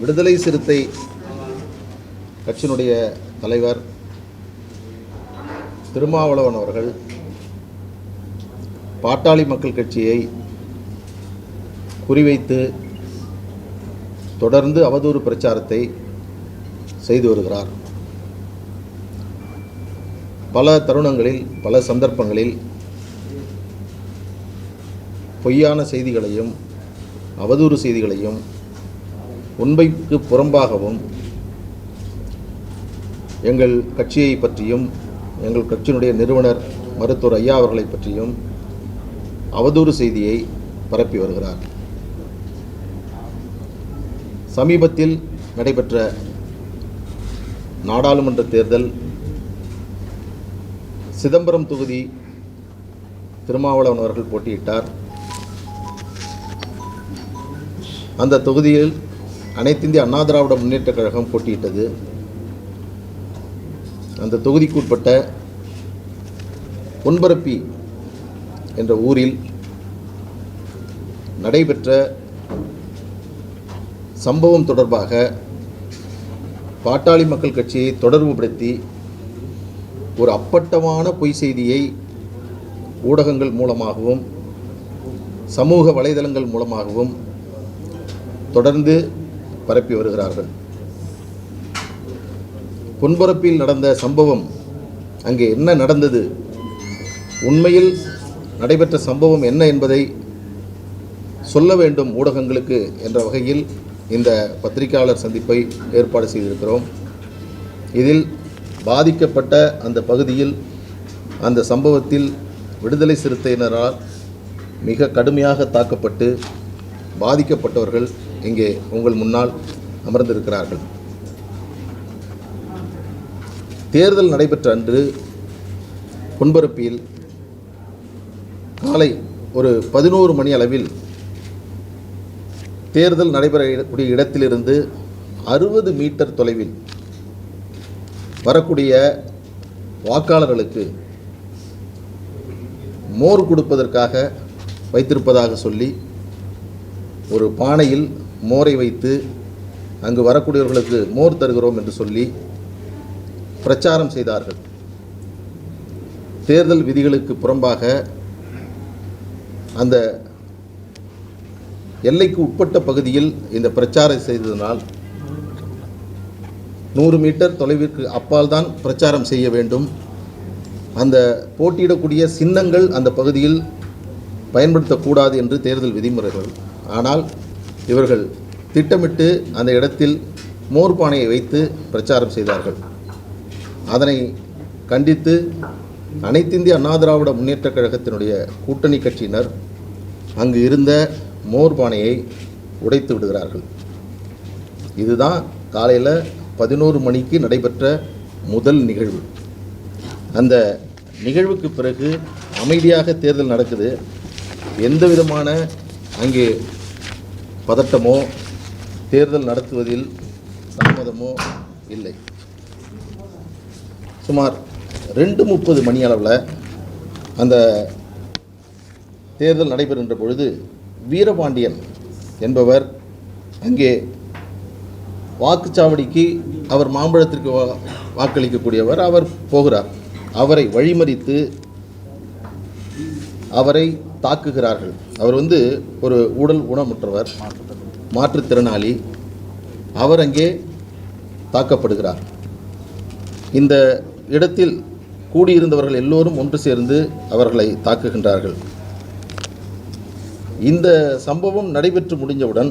விடுதலை சிறுத்தை கட்சியினுடைய தலைவர் திருமாவளவன் அவர்கள் பாட்டாளி மக்கள் கட்சியை குறிவைத்து தொடர்ந்து அவதூறு பிரச்சாரத்தை செய்து வருகிறார். பல தருணங்களில் பல சந்தர்ப்பங்களில் பொய்யான செய்திகளையும் அவதூறு செய்திகளையும் உண்மைக்கு புறம்பாகவும் எங்கள் கட்சியை பற்றியும் எங்கள் கட்சியினுடைய நிறுவனர் மருத்துவர் ஐயா அவர்களை பற்றியும் அவதூறு செய்தியை பரப்பி வருகிறார். சமீபத்தில் நடைபெற்ற நாடாளுமன்ற தேர்தல் சிதம்பரம் தொகுதி திருமாவளவன் அவர்கள் போட்டியிட்டார். அந்த தொகுதியில் அனைத்திந்திய அண்ணா திராவிட முன்னேற்றக் கழகம் போட்டியிட்டது. அந்த தொகுதிக்குட்பட்ட பொன்பரப்பி என்ற ஊரில் நடைபெற்ற சம்பவம் தொடர்பாக பாட்டாளி மக்கள் கட்சியை தொடர்புபடுத்தி ஒரு அப்பட்டமான பொய் செய்தியை ஊடகங்கள் மூலமாகவும் சமூக வலைதளங்கள் மூலமாகவும் தொடர்ந்து பரப்பி வருகிறார்கள். பொன்பரப்பில் நடந்த சம்பவம் அங்கே என்ன நடந்தது? உண்மையில் நடைபெற்ற சம்பவம் என்ன என்பதை சொல்ல வேண்டும் ஊடகங்களுக்கு என்ற வகையில் இந்த பத்திரிகையாளர் சந்திப்பை ஏற்பாடு செய்திருக்கிறோம். இதில் பாதிக்கப்பட்ட அந்த பகுதியில் அந்த சம்பவத்தில் விடுதலை சிறுத்தையினரால் மிக கடுமையாக தாக்கப்பட்டு பாதிக்கப்பட்டவர்கள் இங்கே உங்கள் முன்னால் அமர்ந்திருக்கிறார்கள். தேர்தல் நடைபெற்ற அன்று பொன்பரப்பியில் காலை ஒரு பதினோரு மணி அளவில் தேர்தல் நடைபெறக்கூடிய இடத்திலிருந்து அறுபது மீட்டர் தொலைவில் வரக்கூடிய வாக்காளர்களுக்கு மோர் கொடுப்பதற்காக வைத்திருப்பதாக சொல்லி ஒரு பானையில் மோரை வைத்து அங்கு வரக்கூடியவர்களுக்கு மோர் தருகிறோம் என்று சொல்லி பிரச்சாரம் செய்தார்கள். தேர்தல் விதிகளுக்கு புறம்பாக அந்த எல்லைக்கு உட்பட்ட பகுதியில் இந்த பிரச்சாரம் செய்ததனால் நூறு மீட்டர் தொலைவிற்கு அப்பால் தான் பிரச்சாரம் செய்ய வேண்டும். அந்த போட்டியிடக்கூடிய சின்னங்கள் அந்த பகுதியில் பயன்படுத்தக்கூடாது என்று தேர்தல் விதிமுறைகள். ஆனால் இவர்கள் திட்டமிட்டு அந்த இடத்தில் மோர் பானையை வைத்து பிரச்சாரம் செய்தார்கள். அதனை கண்டித்து அனைத்திந்திய அண்ணா திராவிட முன்னேற்றக் கழகத்தினுடைய கூட்டணி கட்சியினர் அங்கு இருந்த மோர் பானையை உடைத்து விடுகிறார்கள். இதுதான் காலையில் பதினோரு மணிக்கு நடைபெற்ற முதல் நிகழ்வு. அந்த நிகழ்வுக்கு பிறகு அமைதியாக தேர்தல் நடக்குது. எந்த விதமான அங்கே பதட்டமோ தேர்தல் நடத்துவதில் தாமதமோ இல்லை. சுமார் ரெண்டு முப்பது மணி அளவில் அந்த தேர்தல் நடைபெறுகின்ற பொழுது வீரபாண்டியன் என்பவர் அங்கே வாக்குச்சாவடிக்கு அவர் மாம்பழத்திற்கு வா- வாக்களிக்கக்கூடியவர் அவர் போகிறார். அவரை வழிமறித்து அவரை தாக்குகிறார்கள். அவர் வந்து ஒரு உடல் ஊனமுற்றவர் மாற்றுத்திறனாளி. அவர் அங்கே தாக்கப்படுகிறார். இந்த இடத்தில் கூடியிருந்தவர்கள் எல்லோரும் ஒன்று சேர்ந்து அவர்களை தாக்குகின்றார்கள். இந்த சம்பவம் நடைபெற்று முடிஞ்சவுடன்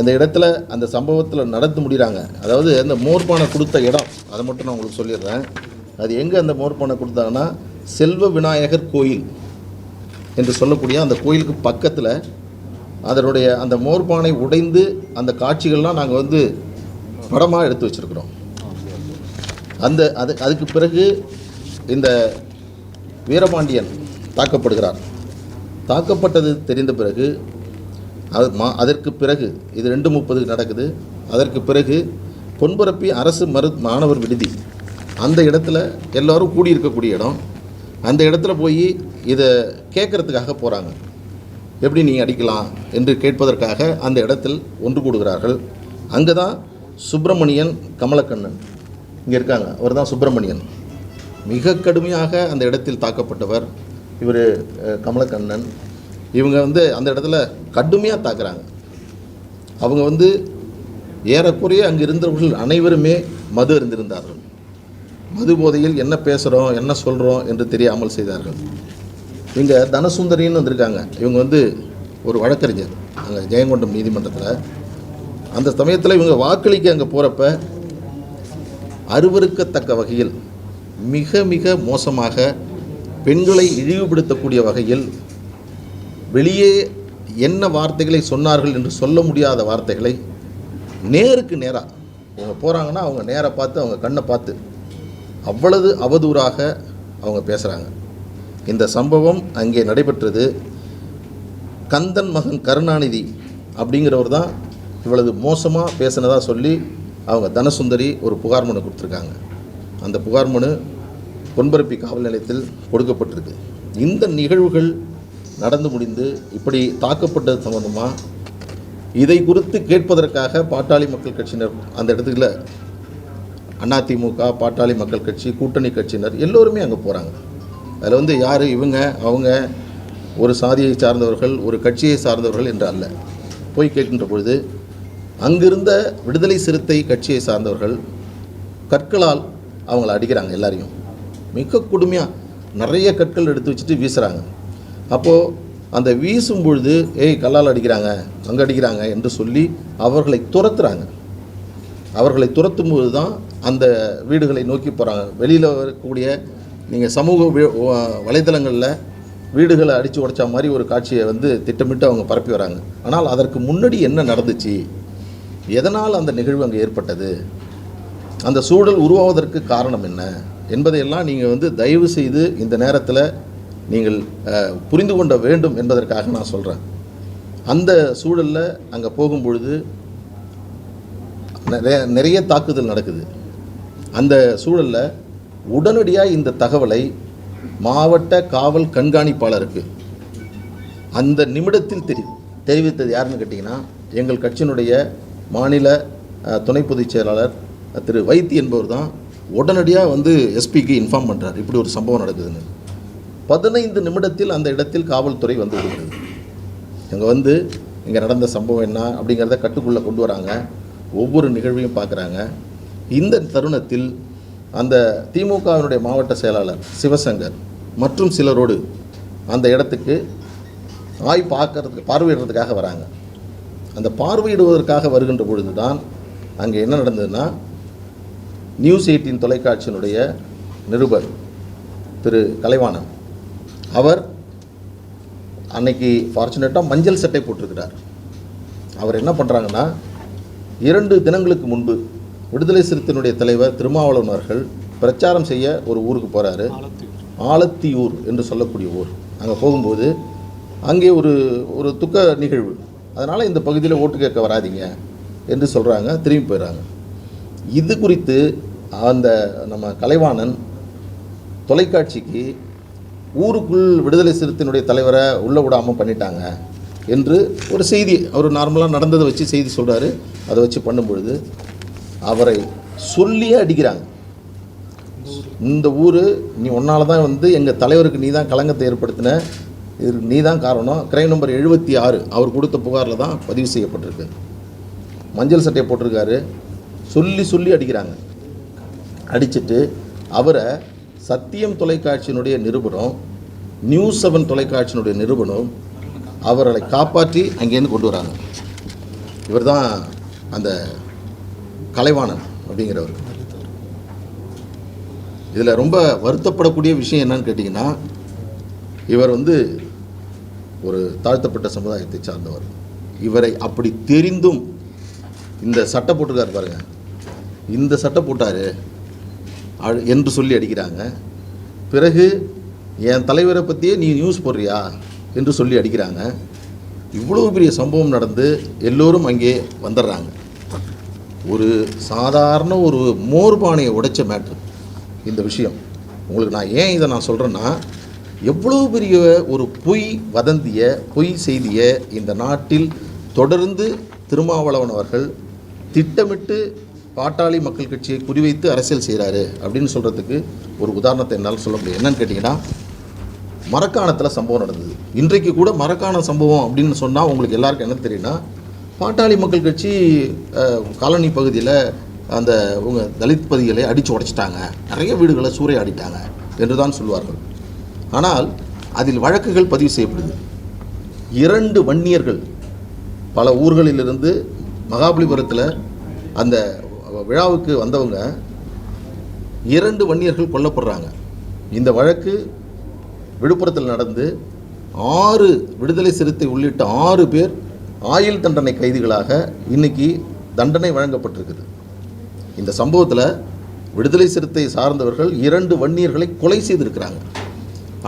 இந்த இடத்துல அந்த சம்பவத்தில் நடந்து முடிகிறாங்க. அதாவது அந்த மோர்பானை கொடுத்த இடம் அதை மட்டும் நான் உங்களுக்கு சொல்லிடுறேன். அது எங்கே அந்த மோர்பானை கொடுத்தாங்கன்னா செல்வ விநாயகர் கோயில். என்று சொல்லக்கூடிய அந்த கோயிலுக்கு பக்கத்தில் அதனுடைய அந்த மோர்பானை உடைந்து அந்த காட்சிகள்லாம் நாங்கள் வந்து படமாக எடுத்து வச்சுருக்குறோம். அந்த அது அதுக்கு பிறகு இந்த வீரபாண்டியன் தாக்கப்படுகிறார். தாக்கப்பட்டது தெரிந்த பிறகு அது மா அதற்கு பிறகு இது ரெண்டு முப்பது நடக்குது அதற்கு பிறகு பொன்பரப்பி அரசு மரு மாணவர் விடுதி. அந்த இடத்துல எல்லோரும் கூடியிருக்கக்கூடிய இடம் அந்த இடத்துல போய் இதை கேட்கறதுக்காக போகிறாங்க எப்படி நீ அடிக்கலாம் என்று கேட்பதற்காக அந்த இடத்தில் ஒன்று கூடுகிறார்கள். அங்கே தான் சுப்பிரமணியன் கமலக்கண்ணன் இங்கே இருக்காங்க. அவர் தான் சுப்பிரமணியன். மிக கடுமையாக அந்த இடத்தில் தாக்கப்பட்டவர் இவர் கமலக்கண்ணன். இவங்க வந்து அந்த இடத்துல கடுமையாக தாக்குறாங்க. அவங்க வந்து ஏறக்குறைய அங்கே இருந்தவர்கள் அனைவருமே மது இருந்திருந்தார்கள் மது போதையில் என்ன பேசுகிறோம் என்ன சொல்கிறோம் என்று தெரியாமல் செய்தார்கள். இங்கே தனசுந்தரின்னு வந்திருக்காங்க. இவங்க வந்து ஒரு வழக்கறிஞர். அங்கே ஜெயங்கொண்டம் நீதிமன்றத்தில். அந்த சமயத்தில் இவங்க வாக்களிக்க அங்கே போகிறப்ப அருவருக்கத்தக்க வகையில் மிக மிக மோசமாக பெண்களை இழிவுபடுத்தக்கூடிய வகையில் வெளியே என்ன வார்த்தைகளை சொன்னார்கள் என்று சொல்ல முடியாத வார்த்தைகளை நேருக்கு நேராக அவங்க போகிறாங்கன்னா அவங்க நேராக பார்த்து அவங்க கண்ணை பார்த்து அவ்வளவு அவதூறாக அவங்க பேசுகிறாங்க இந்த சம்பவம் அங்கே நடைபெற்றது. கந்தன் மகன் கருணாநிதி அப்படிங்கிறவர் தான் இவ்வளவு மோசமாக பேசினதாக சொல்லி அவங்க தனசுந்தரி ஒரு புகார் மனு கொடுத்துருக்காங்க. அந்த புகார் மனு பொன்பரப்பி காவல் நிலையத்தில் கொடுக்கப்பட்டிருக்கு. இந்த நிகழ்வுகள் நடந்து முடிந்து இப்படி தாக்கப்பட்டது சம்பந்தமாக இதை குறித்து கேட்பதற்காக பாட்டாளி மக்கள் கட்சியினர் அந்த இடத்துல அதிமுக பாட்டாளி மக்கள் கட்சி கூட்டணி கட்சியினர் எல்லோருமே அங்கே போகிறாங்க அதில் வந்து யார்? இவங்க அவங்க ஒரு சாதியை சார்ந்தவர்கள் ஒரு கட்சியை சார்ந்தவர்கள் என்று அல்ல. போய் கேட்கின்ற பொழுது அங்கிருந்த விடுதலை சிறுத்தை கட்சியை சார்ந்தவர்கள் கற்களால் அவங்கள அடிக்கிறாங்க எல்லாரையும். மிக கொடுமையாக நிறைய கற்கள் எடுத்து வச்சுட்டு வீசுகிறாங்க அப்போது அந்த வீசும் பொழுது ஏய் கல்லால் அடிக்கிறாங்க அங்கே அடிக்கிறாங்க என்று சொல்லி அவர்களை துரத்துறாங்க. அவர்களை துரத்தும் போது தான் அந்த வீடுகளை நோக்கி போகிறாங்க வெளியில் வரக்கூடிய நீங்கள் சமூக வலைதளங்களில் வீடுகளை அடித்து உடைச்ச மாதிரி ஒரு காட்சியை வந்து திட்டமிட்டு அவங்க பரப்பி வராங்க. ஆனால் அதற்கு முன்னாடி என்ன நடந்துச்சு? எதனால் அந்த நிகழ்வு அங்கே ஏற்பட்டது? அந்த சூழல் உருவாவதற்கு காரணம் என்ன? என்பதையெல்லாம் நீங்கள் வந்து தயவு செய்து இந்த நேரத்தில் நீங்கள் புரிந்து கொண்ட வேண்டும் என்பதற்காக நான் சொல்கிறேன் அந்த சூழலில் அங்கே போகும்பொழுது நிறைய நிறைய தாக்குதல் நடக்குது. அந்த சூழலில் உடனடியாக இந்த தகவலை மாவட்ட காவல் கண்காணிப்பாளருக்கு அந்த நிமிடத்தில் தெரி தெரிவித்தது யாருன்னு கேட்டிங்கன்னா எங்கள் கட்சியினுடைய மாநில துணை பொதுச் செயலாளர் திரு வைத்தி என்பவர் தான் உடனடியாக வந்து எஸ்பிக்கு இன்ஃபார்ம் பண்ணுறார் இப்படி ஒரு சம்பவம் நடக்குதுன்னு. பதினைந்து நிமிடத்தில் அந்த இடத்தில் காவல்துறை வந்து விடுகிறது இங்கே வந்து இங்கே நடந்த சம்பவம் என்ன அப்படிங்கிறத கட்டுக்குள்ளே கொண்டு வராங்க. ஒவ்வொரு நிகழ்வையும் பார்க்குறாங்க இந்த தருணத்தில் அந்த திமுகவினுடைய மாவட்ட செயலாளர் சிவசங்கர் மற்றும் சிலரோடு அந்த இடத்துக்கு ஆய் பார்க்கறதுக்கு பார்வையிடுறதுக்காக வராங்க. அந்த பார்வையிடுவதற்காக வருகின்ற பொழுது தான் அங்கே என்ன நடந்ததுன்னா நியூஸ் எயிட்டின் தொலைக்காட்சியினுடைய நிருபர் திரு கலைவாணன் அவர் அன்னைக்கு ஃபார்ச்சுனேட்டாக மஞ்சள் சட்டை போட்டிருக்கிறார். அவர் என்ன பண்ணுறாங்கன்னா இரண்டு தினங்களுக்கு முன்பு விடுதலை சிறுத்தையினுடைய தலைவர் திருமாவளவன் அவர்கள் பிரச்சாரம் செய்ய ஒரு ஊருக்கு போகிறாரு ஆலத்தியூர் என்று சொல்லக்கூடிய ஊர். அங்கே போகும்போது அங்கே ஒரு ஒரு துக்க நிகழ்வு. அதனால் இந்த பகுதியில் ஓட்டு கேட்க வராதீங்க என்று சொல்கிறாங்க திரும்பி போயிடுறாங்க. இது குறித்து அந்த நம்ம கலைவாணன் தொலைக்காட்சிக்கு ஊருக்குள் விடுதலை சிறுத்தையினுடைய தலைவரை உள்ளே விடாமல் பண்ணிட்டாங்க என்று ஒரு செய்தி அவர் நார்மலாக நடந்ததை வச்சு செய்தி சொல்கிறாரு அதை வச்சு பண்ணும்பொழுது அவரை சொல்லியே அடிக்கிறாங்க. இந்த ஊர் நீ உன்னால தான் வந்து எங்கள் தலைவருக்கு நீ தான் களங்கத்தை ஏற்படுத்தின இது நீ தான் காரணம். கிரைம் நம்பர் எழுபத்தி ஆறு அவர் கொடுத்த புகாரில் தான் பதிவு செய்யப்பட்டிருக்கு. மஞ்சள் சட்டையை போட்டிருக்காரு. சொல்லி சொல்லி அடிக்கிறாங்க. அடிச்சிட்டு அவரை சத்தியம் தொலைக்காட்சியினுடைய நிருபரும் நியூஸ் செவன் தொலைக்காட்சியினுடைய நிருபரும் அவர்களை காப்பாற்றி அங்கேருந்து கொண்டு வராங்க. இவர் தான் அந்த கலைவாணன் அப்படிங்கிறவர். இதில் ரொம்ப வருத்தப்படக்கூடிய விஷயம் என்னன்னு கேட்டிங்கன்னா இவர் வந்து ஒரு தாழ்த்தப்பட்ட சமுதாயத்தை சார்ந்தவர். இவரை அப்படி தெரிந்தும் இந்த சட்டை போட்டிருக்காரு பாருங்க. இந்த சட்டை போட்டார் என்று சொல்லி அடிக்கிறாங்க. பிறகு என் தலைவரை பற்றியே நீ நியூஸ் போடுறியா? என்று சொல்லி அடிக்கிறாங்க. இவ்வளோ பெரிய சம்பவம் நடந்து எல்லோரும் அங்கே வந்துடுறாங்க. ஒரு சாதாரண ஒரு மோர் பானையை உடைச்ச மேட்ரு இந்த விஷயம். உங்களுக்கு நான் ஏன் இதை நான் சொல்கிறேன்னா எவ்வளோ பெரிய ஒரு பொய் வதந்திய பொய் செய்தியை இந்த நாட்டில் தொடர்ந்து திருமாவளவன் அவர்கள் திட்டமிட்டு பாட்டாளி மக்கள் கட்சியை குறிவைத்து அரசியல் செய்கிறாரு அப்படின்னு சொல்கிறதுக்கு ஒரு உதாரணத்தை என்னால் சொல்ல முடியும். என்னன்னு கேட்டிங்கன்னா மரக்காணத்தில் சம்பவம் நடந்தது. இன்றைக்கு கூட மரக்காண சம்பவம் அப்படின்னு சொன்னால் உங்களுக்கு எல்லாருக்கும் என்ன தெரியும்னா பாட்டாளி மக்கள் கட்சி காலனி பகுதியில் அந்த உங்க தலித் பதிகளை அடித்து உடைச்சிட்டாங்க. நிறைய வீடுகளை சூறையாடிட்டாங்க என்று தான் சொல்வார்கள் ஆனால் அதில் வழக்குகள் பதிவு செய்யப்படுது. இரண்டு வன்னியர்கள் பல ஊர்களிலிருந்து மகாபலிபுரத்தில் அந்த விழாவுக்கு வந்தவங்க இரண்டு வன்னியர்கள் கொல்லப்படுறாங்க. இந்த வழக்கு விழுப்புரத்தில் நடந்து ஆறு விடுதலை சிறுத்தை உள்ளிட்ட ஆறு பேர் ஆயுள் தண்டனை கைதிகளாக இன்னைக்கு தண்டனை வழங்கப்பட்டிருக்குது. இந்த சம்பவத்தில் விடுதலை சிறுத்தை சார்ந்தவர்கள் இரண்டு வன்னியர்களை கொலை செய்திருக்கிறாங்க.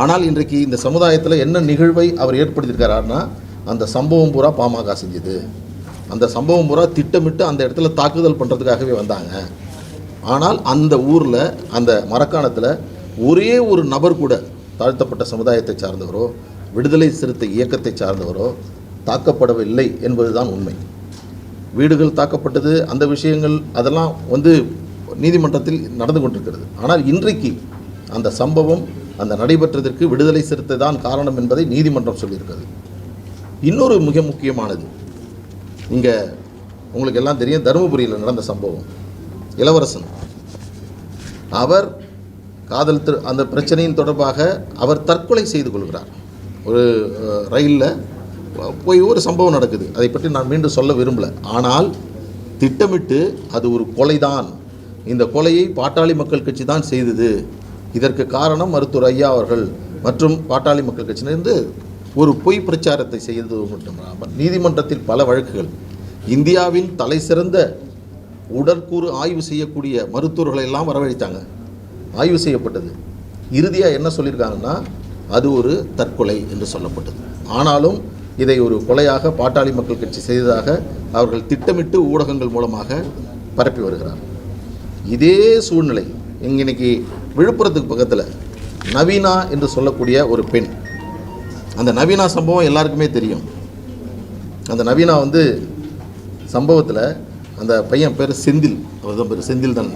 ஆனால் இன்றைக்கு இந்த சமுதாயத்தில் என்ன நிகழ்வை அவர் ஏற்படுத்தியிருக்கிறாருன்னா அந்த சம்பவம் பூரா பாமக செஞ்சது. அந்த சம்பவம் பூரா திட்டமிட்டு அந்த இடத்துல தாக்குதல் பண்ணுறதுக்காகவே வந்தாங்க. ஆனால் அந்த ஊரில் அந்த மரக்காணத்தில் ஒரே ஒரு நபர் கூட தாழ்த்தப்பட்ட சமுதாயத்தை சார்ந்தவரோ விடுதலை சிறுத்தை இயக்கத்தை சார்ந்தவரோ தாக்கப்படவில்லை என்பதுதான் உண்மை. வீடுகள் தாக்கப்பட்டது அந்த விஷயங்கள் அதெல்லாம் வந்து நீதிமன்றத்தில் நடந்து கொண்டிருக்கிறது. ஆனால் இன்றைக்கு அந்த சம்பவம் அந்த நடைபெற்றதற்கு விடுதலை சிறுத்தை தான் காரணம் என்பதை நீதிமன்றம் சொல்லியிருக்கிறது. இன்னொரு மிக முக்கியமானது. இங்கே உங்களுக்கு எல்லாம் தெரியும் தருமபுரியில் நடந்த சம்பவம். இளவரசன். அவர் காதல் திரு அந்த பிரச்சனையின் தொடர்பாக அவர் தற்கொலை செய்து கொள்கிறார். ஒரு ரயிலில் போய் ஒரு சம்பவம் நடக்குது. அதை பற்றி நான் மீண்டும் சொல்ல விரும்பலை. ஆனால் திட்டமிட்டு அது ஒரு கொலைதான். இந்த கொலையை பாட்டாளி மக்கள் கட்சி தான் செய்தது. இதற்கு காரணம் மருத்துவர் ஐயா அவர்கள் மற்றும் பாட்டாளி மக்கள் கட்சியிலிருந்து ஒரு பொய் பிரச்சாரத்தை செய்தது மட்டும் நீதிமன்றத்தில் பல வழக்குகள். இந்தியாவின் தலை சிறந்த உடற்கூறு ஆய்வு செய்யக்கூடிய மருத்துவர்களை எல்லாம் வரவழைத்தாங்க. ஆய்வு செய்யப்பட்டது. இறுதியாக என்ன சொல்லியிருக்காங்கன்னா அது ஒரு தற்கொலை என்று சொல்லப்பட்டது. ஆனாலும் இதை ஒரு கொலையாக பாட்டாளி மக்கள் கட்சி செய்ததாக அவர்கள் திட்டமிட்டு ஊடகங்கள் மூலமாக பரப்பி வருகிறார். இதே சூழ்நிலை இங்கே இன்னைக்கு விழுப்புரத்துக்கு பக்கத்தில் நவீனா என்று சொல்லக்கூடிய ஒரு பெண். அந்த நவீனா சம்பவம் எல்லாருக்குமே தெரியும். அந்த நவீனா வந்து சம்பவத்தில் அந்த பையன் பேர் செந்தில். அவர் தான் பேர். செந்தில் தான்.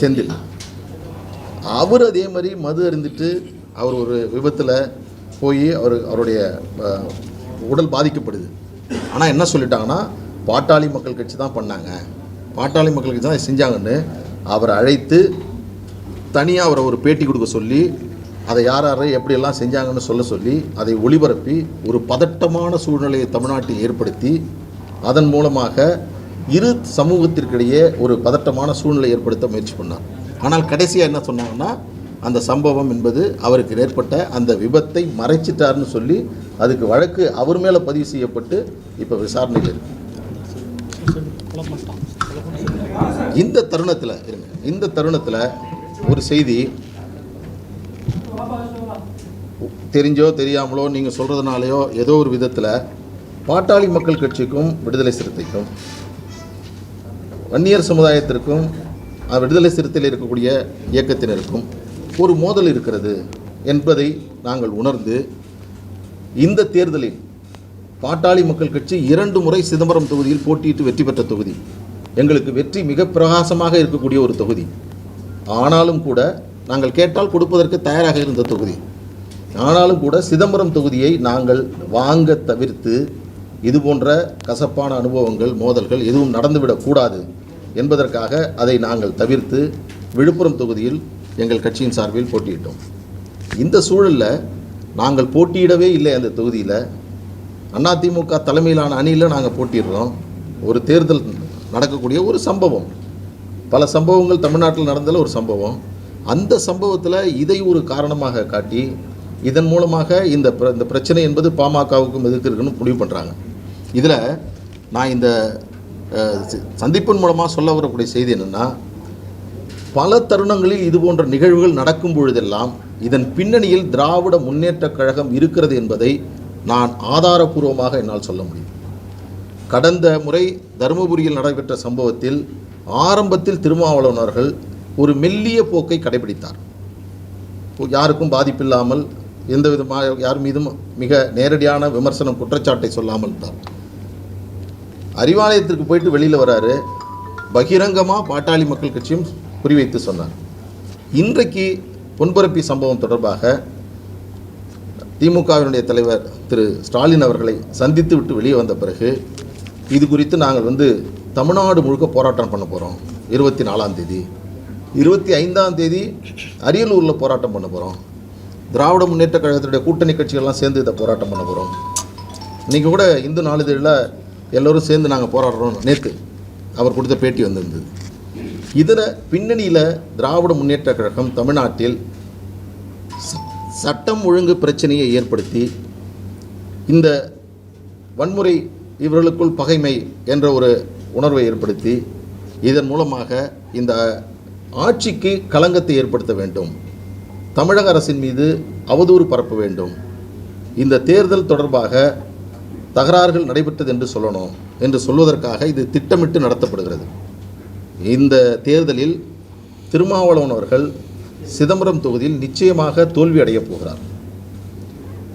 செந்தில். அவர் அதே மாதிரி மது அறிந்துட்டு அவர் ஒரு விபத்தில் போய் அவர் அவருடைய உடல் பாதிக்கப்படுது. ஆனால் என்ன சொல்லிட்டாங்கன்னா பாட்டாளி மக்கள் கட்சி தான் பண்ணாங்க. பாட்டாளி மக்கள் கட்சி தான் செஞ்சாங்கன்னு அவரை அழைத்து தனியாக அவரை ஒரு பேட்டி கொடுக்க சொல்லி அதை யார் யாரை எப்படியெல்லாம் செஞ்சாங்கன்னு சொல்ல சொல்லி அதை ஒளிபரப்பி ஒரு பதட்டமான சூழ்நிலையை தமிழ்நாட்டில் ஏற்படுத்தி அதன் மூலமாக இரு சமூகத்திற்கிடையே ஒரு பதட்டமான சூழ்நிலை ஏற்படுத்த முயற்சி பண்ணார். ஆனால் கடைசியாக என்ன சொன்னாங்கன்னா அந்த சம்பவம் என்பது அவருக்கு ஏற்பட்ட அந்த விபத்தை மறைச்சிட்டார்னு சொல்லி அதுக்கு வழக்கு அவர் மேலே பதிவு செய்யப்பட்டு இப்போ விசாரணையில் இருக்கு. இந்த தருணத்தில் இருங்க. இந்த தருணத்தில் ஒரு செய்தி தெரிஞ்சோ தெரியாமலோ நீங்கள் சொல்கிறதுனாலையோ ஏதோ ஒரு விதத்தில் பாட்டாளி மக்கள் கட்சிக்கும் விடுதலை சிறுத்தைக்கும் வன்னியர் சமுதாயத்திற்கும் விடுதலை சிறுத்தையில் இருக்கக்கூடிய இயக்கத்தினருக்கும் ஒரு மோதல் இருக்கிறது என்பதை நாங்கள் உணர்ந்து இந்த தேர்தலில் பாட்டாளி மக்கள் கட்சி இரண்டு முறை சிதம்பரம் தொகுதியில் போட்டியிட்டு வெற்றி பெற்ற தொகுதி. எங்களுக்கு வெற்றி மிக பிரகாசமாக இருக்கக்கூடிய ஒரு தொகுதி. ஆனாலும் கூட நாங்கள் கேட்டால் கொடுப்பதற்கு தயாராக இருந்த தொகுதி. ஆனாலும் கூட சிதம்பரம் தொகுதியை நாங்கள் வாங்க தவிர்த்து இது போன்ற கசப்பான அனுபவங்கள் மோதல்கள் எதுவும் நடந்துவிடக்கூடாது என்பதற்காக அதை நாங்கள் தவிர்த்து விழுப்புரம் தொகுதியில் எங்கள் கட்சியின் சார்பில் போட்டியிட்டோம். இந்த சூழலில் நாங்கள் போட்டியிடவே இல்லை அந்த தொகுதியில். அதிமுக தலைமையிலான அணியில் நாங்கள் போட்டிடுறோம் ஒரு தேர்தல் நடக்கக்கூடிய ஒரு சம்பவம். பல சம்பவங்கள் தமிழ்நாட்டில் நடந்ததில் ஒரு சம்பவம். அந்த சம்பவத்தில் இதை ஒரு காரணமாக காட்டி இதன் மூலமாக இந்த பிர- இந்த பிரச்சனை என்பது பாமகவுக்கும் எதுக்கு இருக்குன்னு முடிவு பண்ணுறாங்க இதில் நான் இந்த சந்திப்பின் மூலமாக சொல்ல வரக்கூடிய செய்தி என்னென்னா பல தருணங்களில் இது போன்ற நிகழ்வுகள் நடக்கும் பொழுதெல்லாம் இதன் பின்னணியில் திராவிட முன்னேற்றக் கழகம் இருக்கிறது என்பதை நான் ஆதாரபூர்வமாக என்னால் சொல்ல முடியும். கடந்த முறை தருமபுரியில் நடைபெற்ற சம்பவத்தில் ஆரம்பத்தில் திருமாவளவனர்கள் ஒரு மெல்லிய போக்கை கடைபிடித்தார். யாருக்கும் பாதிப்பில்லாமல் எந்த விதமாக யார் மீதும் மிக நேரடியான விமர்சனம் குற்றச்சாட்டை சொல்லாமல் இருந்தார் அறிவாலயத்திற்கு போயிட்டு வெளியில் வராரு. பகிரங்கமாக பாட்டாளி மக்கள் கட்சியும் குறிவைத்து சொன்னார். இன்றைக்கு பொன்பரப்பி சம்பவம் தொடர்பாக திமுகவினுடைய தலைவர் திரு ஸ்டாலின் அவர்களை சந்தித்து விட்டு வெளியே வந்த பிறகு இது குறித்து நாங்கள் வந்து தமிழ்நாடு முழுக்க போராட்டம் பண்ண போகிறோம் இருபத்தி நாலாம் தேதி. இருபத்தி ஐந்தாம் தேதி அரியலூரில் போராட்டம் பண்ண போகிறோம் திராவிட முன்னேற்ற கழகத்தினுடைய கூட்டணி கட்சிகள்லாம் சேர்ந்து இதை போராட்டம் பண்ண போகிறோம் இன்றைக்கி கூட இந்து நாளிதழில் எல்லோரும் சேர்ந்து நாங்கள் போராடுறோம். நேற்று அவர் கொடுத்த பேட்டி வந்திருந்தது. இதர பின்னணியில் திராவிட முன்னேற்ற கழகம் தமிழ்நாட்டில் சட்டம் ஒழுங்கு பிரச்சனையை ஏற்படுத்தி இந்த வன்முறை இவர்களுக்குள் பகைமை என்ற ஒரு உணர்வை ஏற்படுத்தி இதன் மூலமாக இந்த ஆட்சிக்கு களங்கத்தை ஏற்படுத்த வேண்டும். தமிழக அரசின் மீது அவதூறு பரப்ப வேண்டும். இந்த தேர்தல் தொடர்பாக தகராறுகள் நடைபெற்றது என்று சொல்லணும். என்று சொல்வதற்காக இது திட்டமிட்டு நடத்தப்படுகிறது. இந்த தேர்தலில் திருமாவளவன் அவர்கள் சிதம்பரம் தொகுதியில் நிச்சயமாக தோல்வி அடையப் போகிறார்.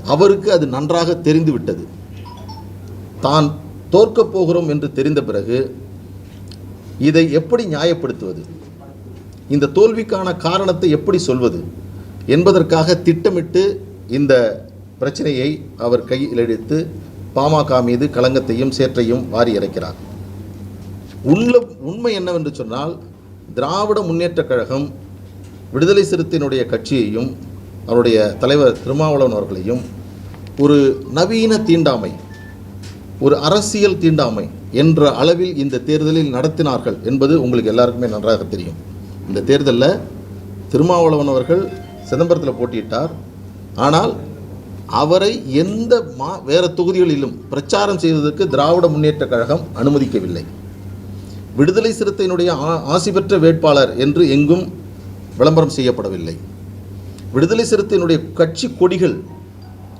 அவருக்கு அது நன்றாக தெரிந்துவிட்டது தான் தோற்கப் போகிறோம் என்று தெரிந்த பிறகு இதை எப்படி நியாயப்படுத்துவது? இந்த தோல்விக்கான காரணத்தை எப்படி சொல்வது? என்பதற்காக திட்டமிட்டு இந்த பிரச்சனையை அவர் கையில் எடுத்து பாமக மீது களங்கத்தையும் சேற்றையும் வாரி இறைக்கிறார். உள்ள உண்மை என்னவென்று சொன்னால் திராவிட முன்னேற்றக் கழகம் விடுதலை சிறுத்தையினுடைய கட்சியையும் அவருடைய தலைவர் திருமாவளவன் அவர்களையும் ஒரு நவீன தீண்டாமை ஒரு அரசியல் தீண்டாமை என்ற அளவில் இந்த தேர்தலில் நடத்தினார்கள் என்பது உங்களுக்கு எல்லாருக்குமே நன்றாக தெரியும். இந்த தேர்தலில் திருமாவளவன் அவர்கள் சிதம்பரத்தில் போட்டியிட்டார். ஆனால் அவரை எந்த மா வேறு தொகுதிகளிலும் பிரச்சாரம் செய்வதற்கு திராவிட முன்னேற்றக் கழகம் அனுமதிக்கவில்லை. விடுதலை சிறுத்தையினுடைய ஆசி பெற்ற வேட்பாளர் என்று எங்கும் விளம்பரம் செய்யப்படவில்லை. விடுதலை சிறுத்தையினுடைய கட்சி கொடிகள்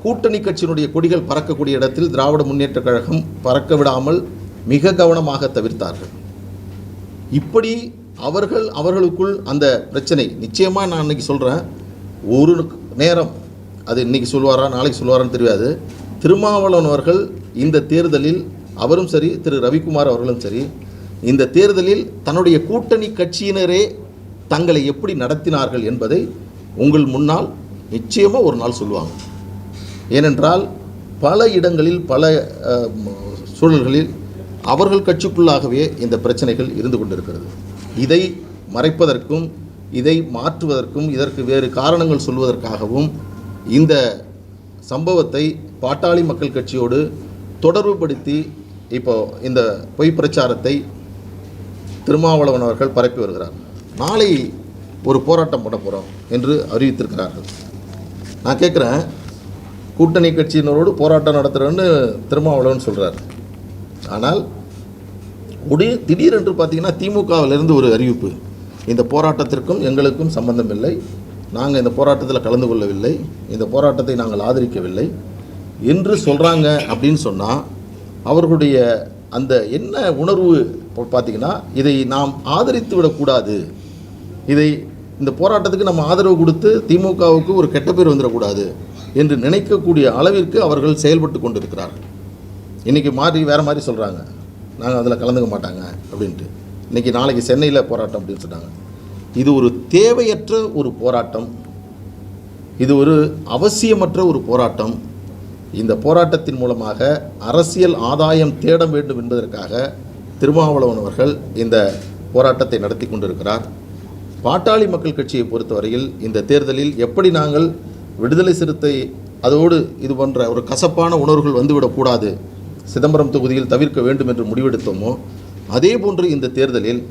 கூட்டணி கட்சியினுடைய கொடிகள் பறக்கக்கூடிய இடத்தில் திராவிட முன்னேற்றக் கழகம் பறக்க விடாமல் மிக கவனமாக தவிர்த்தார்கள். இப்படி அவர்கள் அவர்களுக்குள் அந்த பிரச்சனை நிச்சயமாக நான் இன்னைக்கு சொல்கிறேன் ஒரு நேரம் அது இன்னைக்கு சொல்வாரா நாளைக்கு சொல்வாரான்னு தெரியாது. திருமாவளவன் அவர்கள் இந்த தேர்தலில் அவரும் சரி திரு ரவிக்குமார் அவர்களும் சரி இந்த தேர்தலில் தன்னுடைய கூட்டணி கட்சியினரே தங்களை எப்படி நடத்தினார்கள் என்பதை உங்கள் முன்னால் நிச்சயமாக ஒரு நாள் சொல்லுவாங்க. ஏனென்றால் பல இடங்களில் பல சூழல்களில் அவர்கள் கட்சிக்குள்ளாகவே இந்த பிரச்சனைகள் இருந்து கொண்டிருக்கிறது. இதை மறைப்பதற்கும் இதை மாற்றுவதற்கும் இதற்கு வேறு காரணங்கள் சொல்வதற்காகவும் இந்த சம்பவத்தை பாட்டாளி மக்கள் கட்சியோடு தொடர்புபடுத்தி இப்போ இந்த பொய் பிரச்சாரத்தை திருமாவளவன் அவர்கள் பரப்பி வருகிறார். நாளை ஒரு போராட்டம் பண்ண போகிறோம் என்று அறிவித்திருக்கிறார்கள். நான் கேட்குறேன் கூட்டணி கட்சியினரோடு போராட்டம் நடத்துகிறேன்னு திருமாவளவன் சொல்கிறார் ஆனால் உடைய திடீரென்று பார்த்தீங்கன்னா திமுகவிலிருந்து ஒரு அறிவிப்பு. இந்த போராட்டத்திற்கும் எங்களுக்கும் சம்பந்தம் இல்லை. நாங்கள் இந்த போராட்டத்தில் கலந்து கொள்ளவில்லை. இந்த போராட்டத்தை நாங்கள் ஆதரிக்கவில்லை. என்று சொல்கிறாங்க அப்படின்னு சொன்னால் அவர்களுடைய அந்த என்ன உணர்வு பார்த்தீங்கன்னா இதை நாம் ஆதரித்து விடக்கூடாது. இதை இந்த போராட்டத்துக்கு நம்ம ஆதரவு கொடுத்து திமுகவுக்கு ஒரு கெட்ட பேர் வந்துடக்கூடாது என்று நினைக்கக்கூடிய அளவிற்கு அவர்கள் செயல்பட்டு கொண்டிருக்கிறார்கள். இன்றைக்கி மாறி வேறு மாதிரி சொல்கிறாங்க நாங்கள் அதில் கலந்துக்க மாட்டாங்க அப்படின்ட்டு. இன்றைக்கி நாளைக்கு சென்னையில் போராட்டம் அப்படின்னு சொன்னாங்க. இது ஒரு தேவையற்ற ஒரு போராட்டம். இது ஒரு அவசியமற்ற ஒரு போராட்டம். இந்த போராட்டத்தின் மூலமாக அரசியல் ஆதாயம் தேட வேண்டும் என்பதற்காக திருமாவளவன் அவர்கள் இந்த போராட்டத்தை நடத்தி கொண்டிருக்கிறார். பாட்டாளி மக்கள் கட்சியை பொறுத்தவரையில் இந்த தேர்தலில் எப்படி நாங்கள் விடுதலை சிறுத்தை அதோடு இது போன்ற ஒரு கசப்பான உணர்வுகள் வந்துவிடக்கூடாது சிதம்பரம் தொகுதியில் தவிர்க்க வேண்டும் என்று முடிவெடுத்தோமோ அதே போன்று இந்த தேர்தலில்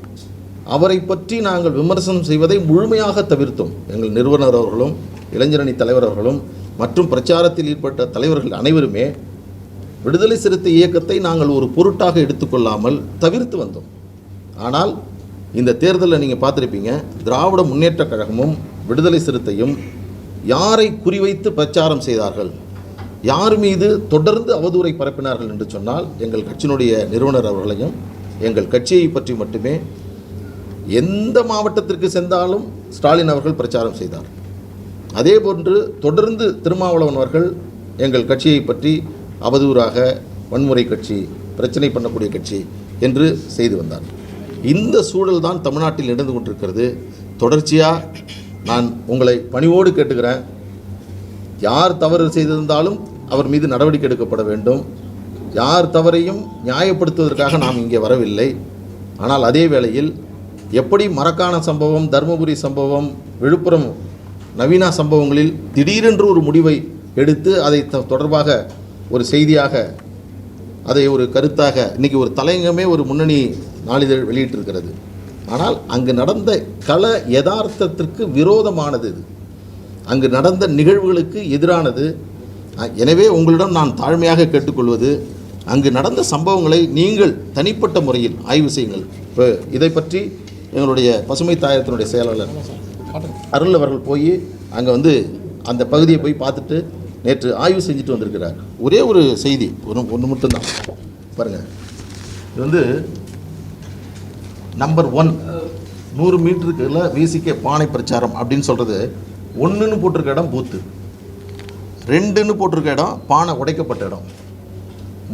அவரை பற்றி நாங்கள் விமர்சனம் செய்வதை முழுமையாக தவிர்த்தோம். எங்கள் நிறுவனர் அவர்களும் இளைஞரணி தலைவர் அவர்களும் மற்றும் பிரச்சாரத்தில் ஈடுபட்ட தலைவர்கள் அனைவருமே விடுதலை சிறுத்தை இயக்கத்தை நாங்கள் ஒரு பொருட்டாக எடுத்துக்கொள்ளாமல் தவிர்த்து வந்தோம். ஆனால் இந்த தேர்தலில் நீங்கள் பார்த்துருப்பீங்க திராவிட முன்னேற்ற கழகமும் விடுதலை சிறுத்தையும் யாரை குறிவைத்து பிரச்சாரம் செய்தார்கள்? யார் மீது தொடர்ந்து அவதூறை பரப்பினார்கள் என்று சொன்னால் எங்கள் கட்சியினுடைய நிறுவனர் அவர்களையும் எங்கள் கட்சியை பற்றி மட்டுமே எந்த மாவட்டத்திற்கு சென்றாலும் ஸ்டாலின் அவர்கள் பிரச்சாரம் செய்தார். அதே போன்று தொடர்ந்து திருமாவளவன் அவர்கள் எங்கள் கட்சியை பற்றி அவதூறாக வன்முறை கட்சி பிரச்சனை பண்ணக்கூடிய கட்சி என்று செய்து வந்தார். இந்த சூழல் தான் தமிழ்நாட்டில் நடந்து கொண்டிருக்கிறது. தொடர்ச்சியாக நான் உங்களை பணிவோடு கேட்டுக்கிறேன். யார் தவறு செய்திருந்தாலும் அவர் மீது நடவடிக்கை எடுக்கப்பட வேண்டும். யார் தவறையும் நியாயப்படுத்துவதற்காக நாம் இங்கே வரவில்லை. ஆனால் அதே வேளையில் எப்படி மரக்கான சம்பவம் தருமபுரி சம்பவம் விழுப்புரம் நவீனா சம்பவங்களில் திடீரென்று ஒரு முடிவை எடுத்து அதை தொடர்பாக ஒரு செய்தியாக அதை ஒரு கருத்தாக இன்னைக்கு ஒரு தலையங்கமே ஒரு முன்னணி நாளிதழ் வெளியிட்டிருக்கிறது. ஆனால் அங்கு நடந்த கள யதார்த்தத்திற்கு விரோதமானது இது. அங்கு நடந்த நிகழ்வுகளுக்கு எதிரானது. எனவே உங்களிடம் நான் தாழ்மையாக கேட்டுக்கொள்வது அங்கு நடந்த சம்பவங்களை நீங்கள் தனிப்பட்ட முறையில் ஆய்வு செய்யுங்கள். இப்போ இதை பற்றி எங்களுடைய பசுமை தாயத்தினுடைய செயலாளர் அருள் அவர்கள் போய் அங்கே வந்து அந்த பகுதியை போய் பார்த்துட்டு நேற்று ஆய்வு செஞ்சுட்டு வந்திருக்கிறார். ஒரே ஒரு செய்தி ஒரு ஒன்று மட்டும்தான். பாருங்கள் இது வந்து நம்பர் ஒன் நூறு மீட்டருக்குள்ள விசிகே பானை பிரச்சாரம் அப்படின்னு சொல்கிறது ஒன்றுன்னு போட்டிருக்க இடம் பூத்து. ரெண்டுன்னு போட்டிருக்க இடம் பானை உடைக்கப்பட்ட இடம்.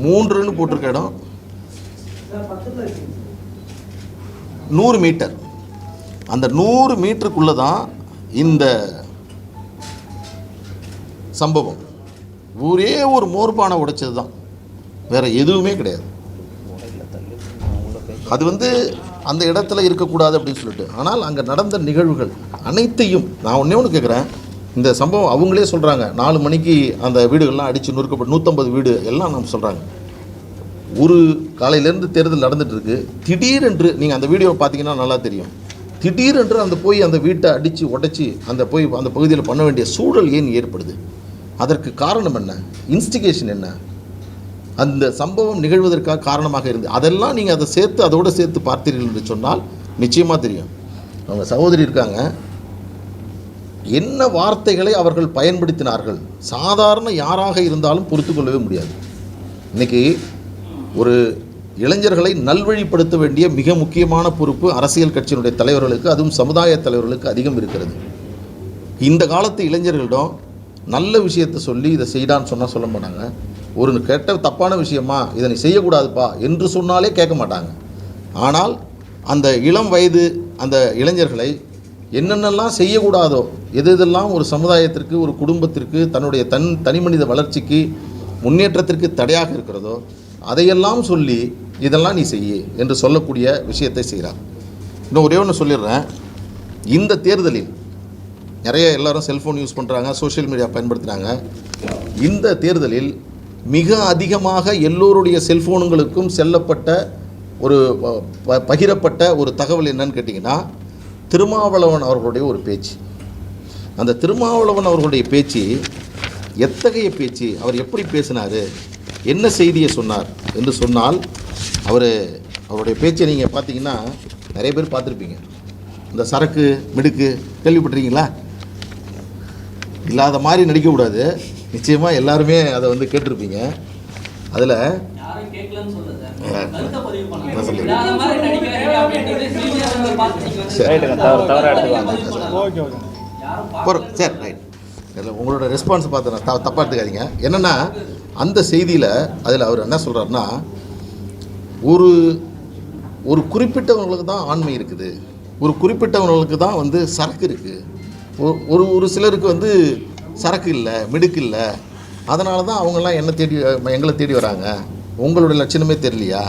மூன்றுன்னு போட்டிருக்க இடம் நூறு மீட்டர். அந்த நூறு மீட்டருக்குள்ளே தான் இந்த சம்பவம். ஒரே ஒரு மோர்பானை உடைச்சது தான் வேற எதுவுமே கிடையாது. அது வந்து அந்த இடத்துல இருக்கக்கூடாது அப்படின்னு சொல்லிட்டு. ஆனால் அங்கே நடந்த நிகழ்வுகள் அனைத்தையும் நான் ஒன்றே ஒன்று கேட்குறேன் இந்த சம்பவம் அவங்களே சொல்கிறாங்க நாலு மணிக்கு அந்த வீடுகள்லாம் அடித்து நொறுக்கப்பட்டு நூற்றம்பது வீடு எல்லாம் நம்ம சொல்கிறாங்க ஒரு காலையிலேருந்து தேர்தல் நடந்துகிட்ருக்கு திடீரென்று நீங்கள் அந்த வீடியோவை பார்த்தீங்கன்னா நல்லா தெரியும். திடீரென்று அந்த போய் அந்த வீட்டை அடித்து உடைச்சி அந்த போய் அந்த பகுதியில் பண்ண வேண்டிய சூழல் ஏன் ஏற்படுது? அதற்கு காரணம் என்ன? இன்ஸ்டிகேஷன் என்ன? அந்த சம்பவம் நிகழ்வதற்காக காரணமாக இருந்து அதெல்லாம் நீங்கள் அதை சேர்த்து அதோடு சேர்த்து பார்த்தீர்கள் என்று சொன்னால் நிச்சயமாக தெரியும். அவங்க சகோதரி இருக்காங்க. என்ன வார்த்தைகளை அவர்கள் பயன்படுத்தினார்கள்? சாதாரண யாராக இருந்தாலும் பொறுத்து கொள்ளவே முடியாது. இன்னைக்கு ஒரு இளைஞர்களை நல்வழிப்படுத்த வேண்டிய மிக முக்கியமான பொறுப்பு அரசியல் கட்சியினுடைய தலைவர்களுக்கு அதுவும் சமுதாய தலைவர்களுக்கு அதிகம் இருக்கிறது. இந்த காலத்து இளைஞர்களிடம் நல்ல விஷயத்தை சொல்லி இதை செய்டான்னு சொன்னால் சொல்ல மாட்டாங்க. ஒரு கெட்ட தப்பான விஷயமா இதை நீ செய்யக்கூடாதுப்பா என்று சொன்னாலே கேட்க மாட்டாங்க. ஆனால் அந்த இளம் வயது அந்த இளைஞர்களை என்னென்னலாம் செய்யக்கூடாதோ எது எதெல்லாம் ஒரு சமுதாயத்திற்கு ஒரு குடும்பத்திற்கு தன்னுடைய தன் தனிமனித வளர்ச்சிக்கு முன்னேற்றத்திற்கு தடையாக இருக்கிறதோ அதையெல்லாம் சொல்லி இதெல்லாம் நீ செய்ய என்று சொல்லக்கூடிய விஷயத்தை செய்கிறார். இன்னும் ஒரே ஒன்று சொல்லிடுறேன். இந்த தேர்தலில் நிறைய எல்லாரும் செல்ஃபோன் யூஸ் பண்ணுறாங்க சோஷியல் மீடியா பயன்படுத்துகிறாங்க இந்த தேர்தலில் மிக அதிகமாக எல்லோருடைய செல்ஃபோனுங்களுக்கும் செல்லப்பட்ட ஒரு ப- ப- பகிரப்பட்ட ஒரு தகவல் என்னன்னு கேட்டிங்கன்னா திருமாவளவன் அவர்களுடைய ஒரு பேச்சு. அந்த திருமாவளவன் அவர்களுடைய பேச்சு எத்தகைய பேச்சு அவர் எப்படி பேசினார் என்ன செய்தியை சொன்னார் என்று சொன்னால் அவர் அவருடைய பேச்சை நீங்கள் பார்த்தீங்கன்னா நிறைய பேர் பார்த்துருப்பீங்க. இந்த சரக்கு மிடுக்கு கேள்விப்பட்டிருக்கீங்களா? இல்லாத மாதிரி நடிக்கக்கூடாது. நிச்சயமாக எல்லாருமே அதை வந்து கேட்டிருப்பீங்க. அதில். சார். ரைட் இல்லை உங்களோட ரெஸ்பான்ஸ் பார்த்து நான் த தப்பாக எடுத்துக்காதீங்க. என்னென்னா அந்த செய்தியில் அதில் அவர் என்ன சொல்கிறாருன்னா ஒரு ஒரு குறிப்பிட்டவங்களுக்கு தான் ஆண்மை இருக்குது. ஒரு குறிப்பிட்டவங்களுக்கு தான் வந்து சரக்கு இருக்குது ஒரு ஒரு சிலருக்கு வந்து சரக்கு இல்லை மிடுக்கு இல்லை. அதனால தான் அவங்கெல்லாம் என்ன தேடி எங்களை தேடி வராங்க. உங்களுடைய லட்சணமே தெரியலையா?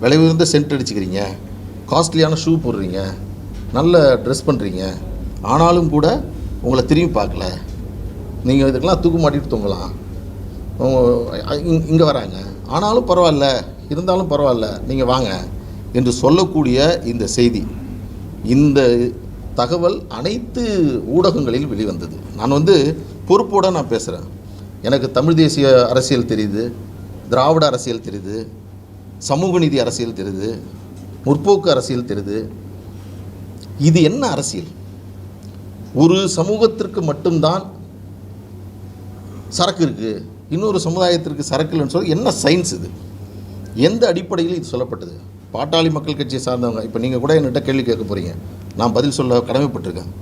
விலை உயர்ந்த சென்ட் அடிச்சுக்கிறீங்க. காஸ்ட்லியான ஷூ போடுறீங்க. நல்ல ட்ரெஸ் பண்ணுறீங்க ஆனாலும் கூட உங்களை திரும்பி பார்க்கல. நீங்கள் இதுக்கெல்லாம் தூக்கு மாட்டிட்டு தூங்கலாம். இங்கே வராங்க. ஆனாலும் பரவாயில்ல. இருந்தாலும் பரவாயில்ல. நீங்கள் வாங்க. என்று சொல்லக்கூடிய இந்த செய்தி. இந்த தகவல் அனைத்து ஊடகங்களில் வெளிவந்தது. நான் வந்து பொறுப்போடு நான் பேசுகிறேன் எனக்கு தமிழ் தேசிய அரசியல் தெரியுது திராவிட அரசியல் தெரியுது சமூக நீதி அரசியல் தெரியுது முற்போக்கு அரசியல் தெரியுது. இது என்ன அரசியல்? ஒரு சமூகத்திற்கு மட்டும்தான் சரக்கு இருக்குது இன்னொரு சமுதாயத்திற்கு சரக்கு இல்லைன்னு சொல்லி என்ன சயின்ஸ் இது? எந்த அடிப்படையில் இது சொல்லப்பட்டது? பாட்டாளி மக்கள் கட்சியை சார்ந்தவங்க இப்போ நீங்கள் கூட என்கிட்ட கேள்வி கேட்க போகிறீங்க நான் பதில் சொல்ல கடமைப்பட்டிருக்கேன்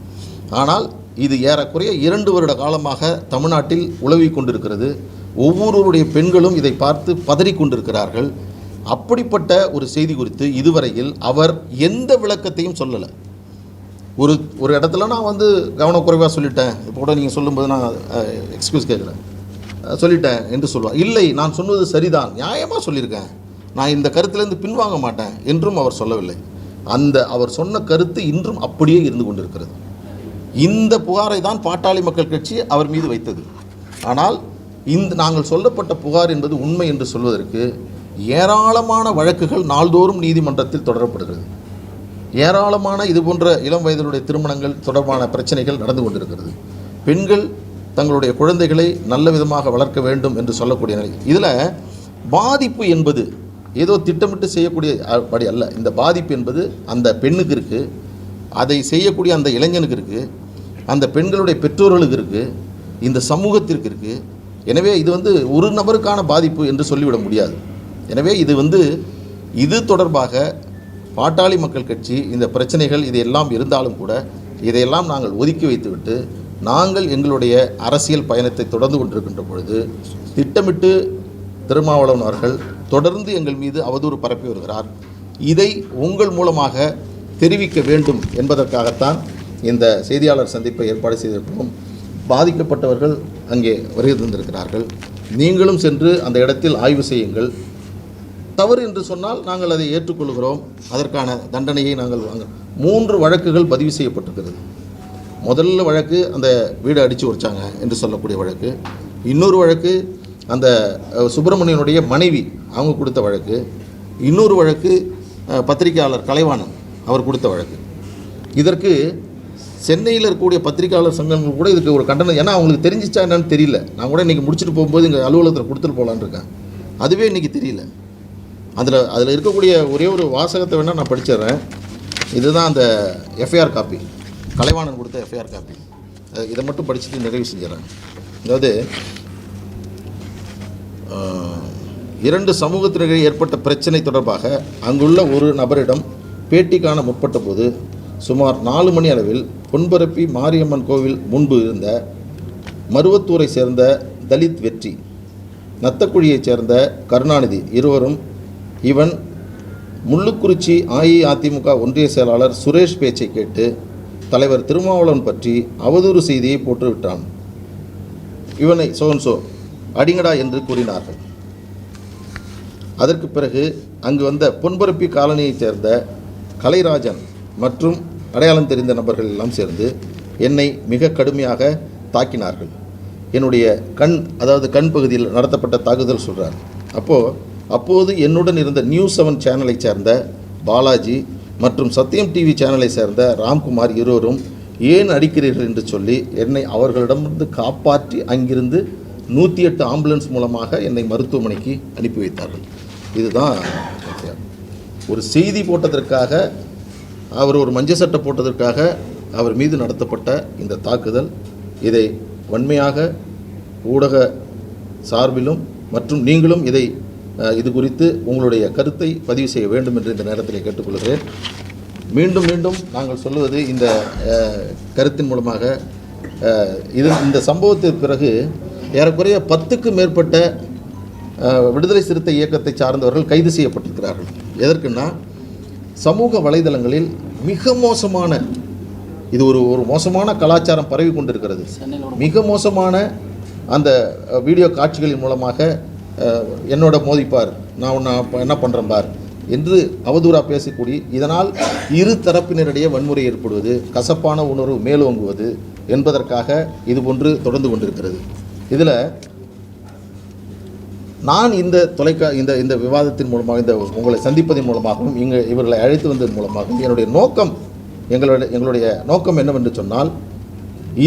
ஆனால் இது ஏறக்குறைய இரண்டு வருட காலமாக தமிழ்நாட்டில் உழவி கொண்டிருக்கிறது. ஒவ்வொருவருடைய பெண்களும் இதை பார்த்து பதறிக்கொண்டிருக்கிறார்கள் அப்படிப்பட்ட ஒரு செய்தி குறித்து இதுவரையில் அவர் எந்த விளக்கத்தையும் சொல்லலை. ஒரு ஒரு இடத்துல நான் வந்து கவனக்குறைவாக சொல்லிட்டேன். இப்போ கூட நீங்கள் சொல்லும்போது நான் எக்ஸ்கியூஸ் கேட்குறேன். சொல்லிட்டேன் என்று சொல்லுவார் இல்லை நான் சொன்னது சரிதான். நியாயமாக சொல்லியிருக்கேன். நான் இந்த கருத்திலேருந்து பின்வாங்க மாட்டேன் என்றும் அவர் சொல்லவில்லை. அந்த அவர் சொன்ன கருத்து இன்றும் அப்படியே இருந்து கொண்டிருக்கிறது. இந்த புகாரை தான் பாட்டாளி மக்கள் கட்சி அவர் மீது வைத்தது. ஆனால் இந்த நாங்கள் சொல்லப்பட்ட புகார் என்பது உண்மை என்று சொல்வதற்கு ஏராளமான வழக்குகள் நாள்தோறும் நீதிமன்றத்தில் தொடரப்படுகிறது. ஏராளமான இது போன்ற இளம் வயதினுடைய திருமணங்கள் தொடர்பான பிரச்சனைகள் நடந்து கொண்டிருக்கிறது. பெண்கள் தங்களுடைய குழந்தைகளை நல்ல விதமாக வளர்க்க வேண்டும் என்று சொல்லக்கூடிய நிலை இதில் பாதிப்பு என்பது ஏதோ திட்டமிட்டு செய்யக்கூடிய படி அல்ல. இந்த பாதிப்பு என்பது அந்த பெண்ணுக்கு இருக்குது அதை செய்யக்கூடிய அந்த இளைஞனுக்கு இருக்குது அந்த பெண்களுடைய பெற்றோர்களுக்கு இருக்குது இந்த சமூகத்திற்கு இருக்குது எனவே இது வந்து ஒரு நபருக்கான பாதிப்பு என்று சொல்லிவிட முடியாது. எனவே இது வந்து இது தொடர்பாக பாட்டாளி மக்கள் கட்சி இந்த பிரச்சனைகள் இது எல்லாம் இருந்தாலும் கூட இதையெல்லாம் நாங்கள் ஒதுக்கி வைத்துவிட்டு நாங்கள் எங்களுடைய அரசியல் பயணத்தை தொடர்ந்து கொண்டிருக்கின்ற பொழுது திட்டமிட்டு திருமாவளவன் அவர்கள் தொடர்ந்து எங்கள் மீது அவதூறு பரப்பி வருகிறார். இதை உங்கள் மூலமாக தெரிவிக்க வேண்டும் என்பதற்காகத்தான் இந்த செய்தியாளர் சந்திப்பை ஏற்பாடு செய்திருக்கிறோம். பாதிக்கப்பட்டவர்கள் அங்கே வருகை தந்திருக்கிறார்கள். நீங்களும் சென்று அந்த இடத்தில் ஆய்வு செய்யுங்கள். தவறு என்று சொன்னால் நாங்கள் அதை ஏற்றுக்கொள்கிறோம். அதற்கான தண்டனையை நாங்கள் வாங்க மூன்று வழக்குகள் பதிவு செய்யப்பட்டிருக்கிறது. முதல்ல வழக்கு அந்த வீடை அடித்து உடைச்சாங்க என்று சொல்லக்கூடிய வழக்கு. இன்னொரு வழக்கு அந்த சுப்பிரமணியனுடைய மனைவி அவங்க கொடுத்த வழக்கு இன்னொரு வழக்கு பத்திரிகையாளர் கலைவாணன் அவர் கொடுத்த வழக்கு. இதற்கு சென்னையில் இருக்கக்கூடிய பத்திரிகையாளர் சங்கங்கள் கூட இதுக்கு ஒரு கண்டனம். ஏன்னா அவங்களுக்கு தெரிஞ்சிச்சா என்னன்னு தெரியல. நான் கூட இன்றைக்கி முடிச்சுட்டு போகும்போது இங்கே அலுவலகத்தில் கொடுத்துட்டு போகலான்னு இருக்கேன். அதுவே இன்றைக்கி தெரியல. அதில் அதில் இருக்கக்கூடிய ஒரே ஒரு வாசகத்தை வேணால் நான் படிச்சிடுறேன். இதுதான் அந்த எஃப்ஐஆர் காப்பி கலைவாணன் கொடுத்த எஃப்ஐஆர் காப்பி இதை மட்டும் படிச்சுட்டு நிறைவு செஞ்சிடறேன். அதாவது இரண்டு சமூகத்தினர்கள் ஏற்பட்ட பிரச்சனை தொடர்பாக அங்குள்ள ஒரு நபரிடம் பேட்டி காண முற்பட்ட போது சுமார் நாலு மணி அளவில் பொன்பரப்பி மாரியம்மன் கோவில் முன்பு இருந்த மருவத்தூரை சேர்ந்த தலித் வெற்றி நத்தக்குழியைச் சேர்ந்த கருணாநிதி இருவரும் இவன் முள்ளுக்குறிச்சி அஇஅதிமுக ஒன்றிய செயலாளர் சுரேஷ் பேச்சை கேட்டு தலைவர் திருமாவளவன் பற்றி அவதூறு செய்தியை போட்டுவிட்டான். இவனை சோன்சோ அடிங்கடா என்று கூறினார்கள். அதற்கு பிறகு அங்கு வந்த பொன்பரப்பி காலனியைச் சேர்ந்த கலைராஜன் மற்றும் அடையாளம் தெரிந்த நபர்கள் எல்லாம் சேர்ந்து என்னை மிக கடுமையாக தாக்கினார்கள். என்னுடைய கண் அதாவது கண் பகுதியில் நடத்தப்பட்ட தாக்குதல் சொல்கிறார் அப்போது அப்போது என்னுடன் இருந்த நியூஸ் செவன் சேனலைச் சேர்ந்த பாலாஜி மற்றும் சத்தியம் டிவி சேனலை சேர்ந்த ராம்குமார் இருவரும் ஏன் அடிக்கிறீர்கள் என்று சொல்லி என்னை அவர்களிடமிருந்து காப்பாற்றி அங்கிருந்து நூற்றி எட்டு ஆம்புலன்ஸ் மூலமாக என்னை மருத்துவமனைக்கு அனுப்பி வைத்தார்கள். இதுதான் ஒரு செய்தி போட்டதற்காக அவர் ஒரு மஞ்சள் சட்டை போட்டதற்காக அவர் மீது நடத்தப்பட்ட இந்த தாக்குதல் இதை வன்மையாக ஊடக சார்பிலும் மற்றும் நீங்களும் இதை இது குறித்து உங்களுடைய கருத்தை பதிவு செய்ய வேண்டும் என்று இந்த நேரத்தில் கேட்டுக்கொள்கிறேன். மீண்டும் மீண்டும் நாங்கள் சொல்லுவது இந்த கருத்தின் மூலமாக இது இந்த சம்பவத்திற்கு பிறகு ஏறக்குறைய பத்துக்கும் மேற்பட்ட விடுதலை சிறுத்தை இயக்கத்தை சார்ந்தவர்கள் கைது செய்யப்பட்டிருக்கிறார்கள். எதற்குன்னா சமூக வலைதளங்களில் மிக மோசமான இது ஒரு ஒரு மோசமான கலாச்சாரம் பரவி கொண்டிருக்கிறது. மிக மோசமான அந்த வீடியோ காட்சிகளின் மூலமாக என்னோட மோதிப்பார் நான் அப்ப என்ன பண்ணுறேன் பார் என்று அவதூறாக பேசக்கூடிய இதனால் இரு தரப்பினரிடையே வன்முறை ஏற்படுவது கசப்பான உணர்வு மேலோங்குவது என்பதற்காக இது போன்று தொடர்ந்து கொண்டிருக்கிறது. இதில் நான் இந்த தொலைக்கா இந்த இந்த விவாதத்தின் மூலமாக இந்த உங்களை சந்திப்பதன் மூலமாகவும் இங்கே இவர்களை அழைத்து வந்ததன் மூலமாகவும் என்னுடைய நோக்கம் எங்களுடைய எங்களுடைய நோக்கம் என்னவென்று சொன்னால்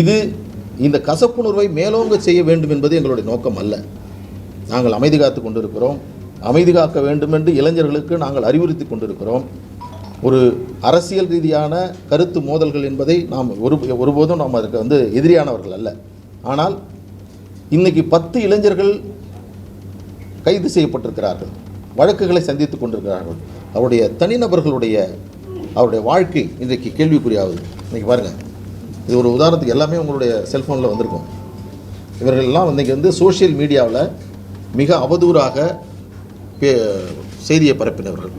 இது இந்த கசப்புணர்வை மேலோங்க செய்ய வேண்டும் என்பது எங்களுடைய நோக்கம் அல்ல. நாங்கள் அமைதி காத்து கொண்டிருக்கிறோம். அமைதி காக்க வேண்டும் என்று இளைஞர்களுக்கு நாங்கள் அறிவுறுத்தி கொண்டிருக்கிறோம். ஒரு அரசியல் ரீதியான கருத்து மோதல்கள் என்பதை நாம் ஒரு ஒருபோதும் நாம் அதற்கு வந்து எதிரியானவர்கள் அல்ல. ஆனால் இன்னைக்கு பத்து இளைஞர்கள் கைது செய்யப்பட்டிருக்கிறார்கள் வழக்குகளை சந்தித்துக் கொண்டிருக்கிறார்கள். அவருடைய தனிநபர்களுடைய அவருடைய வாழ்க்கை இன்றைக்கு கேள்விக்குறியாகுது. இன்றைக்கி பாருங்கள் இது ஒரு உதாரணத்துக்கு எல்லாமே உங்களுடைய செல்ஃபோனில் வந்திருக்கும். இவர்கள்லாம் வந்து இங்கே வந்து சோஷியல் மீடியாவில் மிக அவதூறாக செய்தியை பரப்பினவர்கள்.